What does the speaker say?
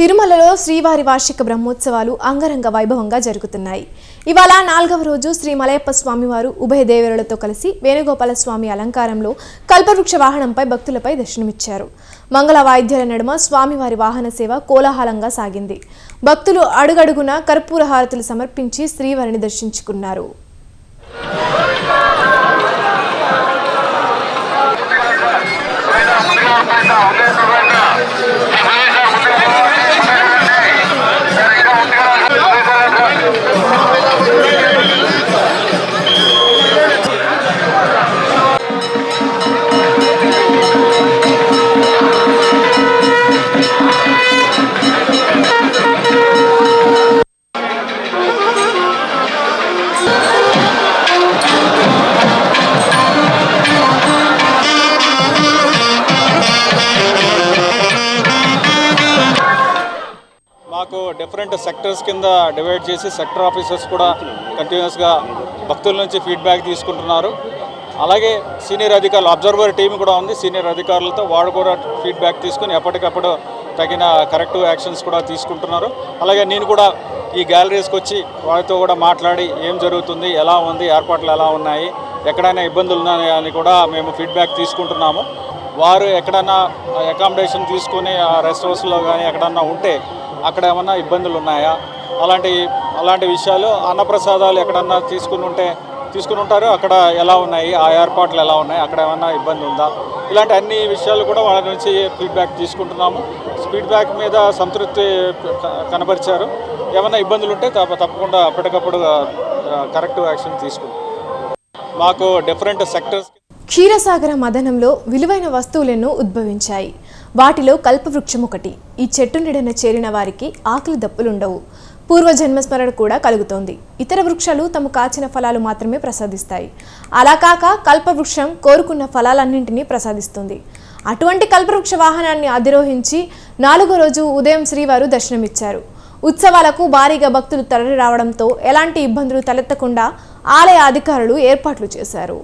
తిరుమలలో శ్రీవారి వార్షిక బ్రహ్మోత్సవాలు అంగరంగ వైభవంగా జరుగుతున్నాయి. ఇవాళ నాలుగవ రోజు శ్రీ మలయప్ప స్వామివారు ఉభయ దేవరులతో కలిసి వేణుగోపాల స్వామి అలంకారంలో కల్పవృక్ష వాహనంపై భక్తులపై దర్శనమిచ్చారు. మంగళ వాయిద్యాల నడుమ స్వామివారి వాహన సేవ కోలాహలంగా సాగింది. భక్తులు అడుగడుగున కర్పూర హారతులు సమర్పించి శ్రీవారిని దర్శించుకున్నారు. మాకు డిఫరెంట్ సెక్టర్స్ కింద డివైడ్ చేసి సెక్టర్ ఆఫీసర్స్ కూడా కంటిన్యూస్గా భక్తుల నుంచి ఫీడ్బ్యాక్ తీసుకుంటున్నారు. అలాగే సీనియర్ అధికారులు అబ్జర్వర్ టీం కూడా ఉంది. సీనియర్ అధికారులతో వాడు కూడా ఫీడ్బ్యాక్ తీసుకుని ఎప్పటికప్పుడు తగిన కరెక్టివ్ యాక్షన్స్ కూడా తీసుకుంటున్నారు. అలాగే నేను కూడా ఈ గ్యాలరీస్కి వచ్చి వారితో కూడా మాట్లాడి ఏం జరుగుతుంది ఎలా ఉంది ఏర్పాట్లు ఎలా ఉన్నాయి ఎక్కడైనా ఇబ్బందులు ఉన్నాయా అని కూడా మేము ఫీడ్బ్యాక్ తీసుకుంటున్నాము. వారు ఎక్కడన్నా అకామిడేషన్ తీసుకుని ఆ రెస్ట్ హౌస్లో కానీ ఎక్కడన్నా ఉంటే అక్కడ ఏమన్నా ఇబ్బందులు ఉన్నాయా? అలాంటి అలాంటి విషయాలు అన్నప్రసాదాలు ఎక్కడన్నా తీసుకుని ఉంటే తీసుకుని ఉంటారు. అక్కడ ఎలా ఉన్నాయి? ఆ ఏర్పాట్లు ఎలా ఉన్నాయి? అక్కడ ఏమన్నా ఇబ్బంది ఉందా? ఇలాంటి అన్ని విషయాలు కూడా వాళ్ళ నుంచి ఫీడ్బ్యాక్ తీసుకుంటున్నాము. ఫీడ్బ్యాక్ మీద సంతృప్తి కనపరిచారు కనబరిచారు. ఏమైనా ఇబ్బందులు ఉంటే తప్ప తప్పకుండా అప్పటికప్పుడు కరెక్ట్ యాక్షన్ తీసుకుంటాం. మాకు డిఫరెంట్ సెక్టర్స్ క్షీరసాగర మదనంలో విలువైన వస్తువులను ఉద్భవించాయి. వాటిలో కల్పవృక్షం ఒకటి ఈ చెట్టు నీడన చేరిన వారికి ఆకలి దప్పులుండవు. పూర్వజన్మస్మరణ కూడా కలుగుతోంది. ఇతర వృక్షాలు తమ కాచిన ఫలాలు మాత్రమే ప్రసాదిస్తాయి. అలా కాక కల్పవృక్షం కోరుకున్న ఫలాలన్నింటినీ ప్రసాదిస్తుంది. అటువంటి కల్పవృక్ష వాహనాన్ని అధిరోహించి నాలుగో రోజు ఉదయం శ్రీవారు దర్శనమిచ్చారు. ఉత్సవాలకు భారీగా భక్తులు తరలి రావడంతో ఎలాంటి ఇబ్బందులు తలెత్తకుండా ఆలయ అధికారులు ఏర్పాట్లు చేశారు.